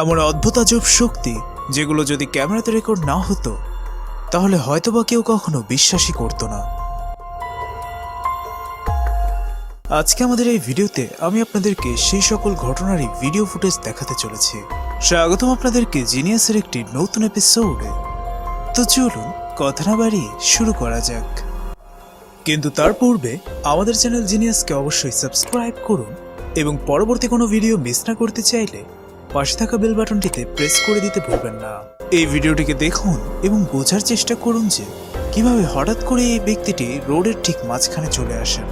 এমন অদ্ভুত আজব শক্তি যেগুলো যদি ক্যামেরাতে রেকর্ড না হতো, তাহলে হয়তোবা কেউ কখনো বিশ্বাসই করতো না। আজকে আমাদের এই ভিডিওতে আমি আপনাদেরকে সেই সকল ঘটনারই ভিডিও ফুটেজ দেখাতে চলেছি। স্বাগতম আপনাদেরকে জিনিয়াসের একটি নতুন এপিসোডে তো চলুন, কথা না বাড়িয়ে শুরু করা যাক। কিন্তু তার পূর্বে আমাদের চ্যানেল জিনিয়াসকে অবশ্যই সাবস্ক্রাইব করুন এবং পরবর্তী কোনো ভিডিও মিস না করতে চাইলে পাশে থাকা বেল বাটনটিতে প্রেস করে দিতে ভুলবেন না। এই ভিডিওটিকে দেখুন এবং বোঝার চেষ্টা করুন যে কীভাবে হঠাৎ করে এই ব্যক্তিটি রোডের ঠিক মাঝখানে চলে আসেন।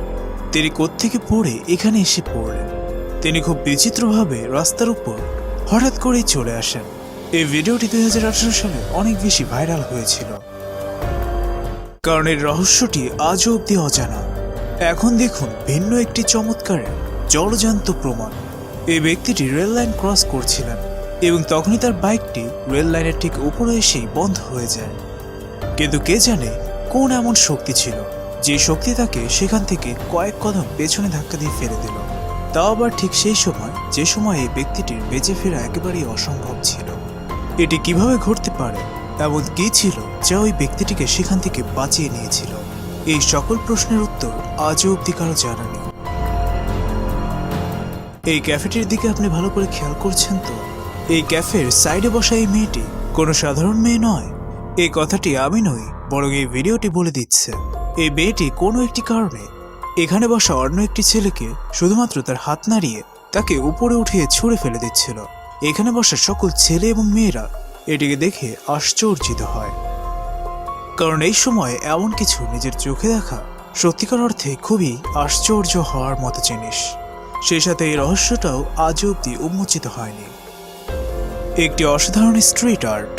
তিনি কোত্থেকে পড়ে এখানে এসে পড়লেন। তিনি খুব বিচিত্রভাবে রাস্তার উপর হঠাৎ করেই চলে আসেন। এই ভিডিওটি দুই হাজার আঠারো সালে অনেক বেশি ভাইরাল হয়েছিল। কারণ এর রহস্যটি আজও অব্দি অজানা। এখন দেখুন ভিন্ন একটি চমৎকারের জলজান্ত প্রমাণ। এই ব্যক্তিটি রেল লাইন ক্রস করছিলেন এবং তখনই তার বাইকটি রেল লাইনের ঠিক উপরে এসেই বন্ধ হয়ে যায়। কিন্তু কে জানে কোন এমন শক্তি ছিল, যে শক্তি তাকে সেখান থেকে কয়েক কদম পেছনে ধাক্কা দিয়ে ফেলে দিল। তাও আবার ঠিক সেই সময়, যে সময় এই ব্যক্তিটির বেঁচে ফেরা একেবারেই অসম্ভব ছিল। এটি কীভাবে ঘটতে পারে, এমন কি ছিল, যা ওই ব্যক্তিটিকে সেখান থেকে বাঁচিয়ে নিয়েছিল? এই সকল প্রশ্নের উত্তর আজও অব্দি কারও জানা নেই। এই ক্যাফেটির দিকে আপনি ভালো করে খেয়াল করছেন তো? এই ক্যাফের সাইডে বসা এই মেয়েটি কোনো সাধারণ মেয়ে নয়। এই কথাটি আমি নই বরং এই ভিডিওটি বলে দিচ্ছে। এই মেয়েটি কোনো একটি কারণে এখানে বসা অন্য একটি ছেলেকে শুধুমাত্র তার হাত নাড়িয়ে তাকে উপরে উঠিয়ে ছুঁড়ে ফেলে দিচ্ছিল। এখানে বসা সকল ছেলে এবং মেয়েরা এটিকে দেখে আশ্চর্যিত হয়। কারণ এই সময় এমন কিছু নিজের চোখে দেখা সত্যিকার অর্থে খুবই আশ্চর্য হওয়ার মতো জিনিস। সেই সাথে এই রহস্যটাও আজও অব্দি উন্মোচিত হয়নি। একটি অসাধারণ স্ট্রিট আর্ট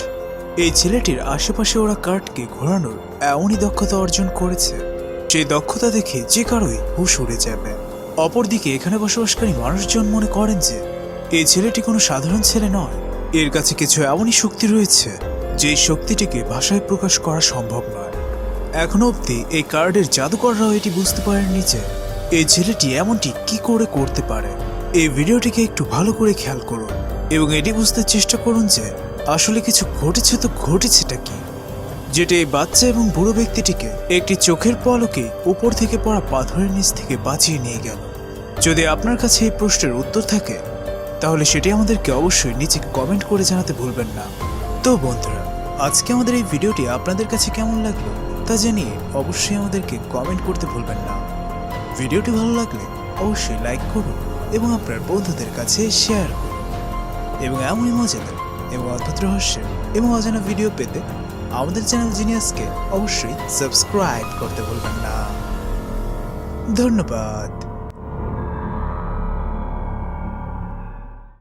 এই ছেলেটির আশেপাশে ওরা কার্টকে ঘোরানোর এমনই দক্ষতা অর্জন করেছে সেই দক্ষতা দেখে যে কারোই হুশ উড়ে যাবে। অপরদিকে এখানে বসবাসকারী মানুষজন মনে করেন যে, এই ছেলেটি কোনো সাধারণ ছেলে নয়। এর কাছে কিছু এমনই শক্তি রয়েছে যেই শক্তিটিকে ভাষায় প্রকাশ করা সম্ভব নয়। এখনও অবধি এই কার্ডের জাদুকররাও এটি বুঝতে পারেননি যে এই ছেলেটি এমনটি কি করে করতে পারে? এই ভিডিওটিকে একটু ভালো করে খেয়াল করুন এবং এটি বুঝতে চেষ্টা করুন যে আসলে কিছু ঘটেছে তো ঘটেছেটা কি? যেটা এই বাচ্চা এবং বুড়ো ব্যক্তিটিকে একটি চোখের পলকে উপর থেকে পড়া পাথরের নিচ থেকে বাঁচিয়ে নিয়ে গেল। যদি আপনার কাছে এই প্রশ্নের উত্তর থাকে, তাহলে সেটি আমাদেরকে অবশ্যই নিচে কমেন্ট করে জানাতে ভুলবেন না। তো বন্ধুরা, আজকে আমাদের এই ভিডিওটি আপনাদের কাছে কেমন লাগল তা জানিয়ে অবশ্যই আমাদেরকে কমেন্ট করতে ভুলবেন না। ভিডিওটি ভালো লাগলে অবশ্যই লাইক করুন এবং আপনার বন্ধুদের কাছে শেয়ার করুন। এবং এমনই মজাদার এবং অদ্ভুত রহস্যের এবং অজানা ভিডিও পেতে আমাদের চ্যানেল জিনিয়াসকে অবশ্যই সাবস্ক্রাইব করতে ভুলবেন না। ধন্যবাদ।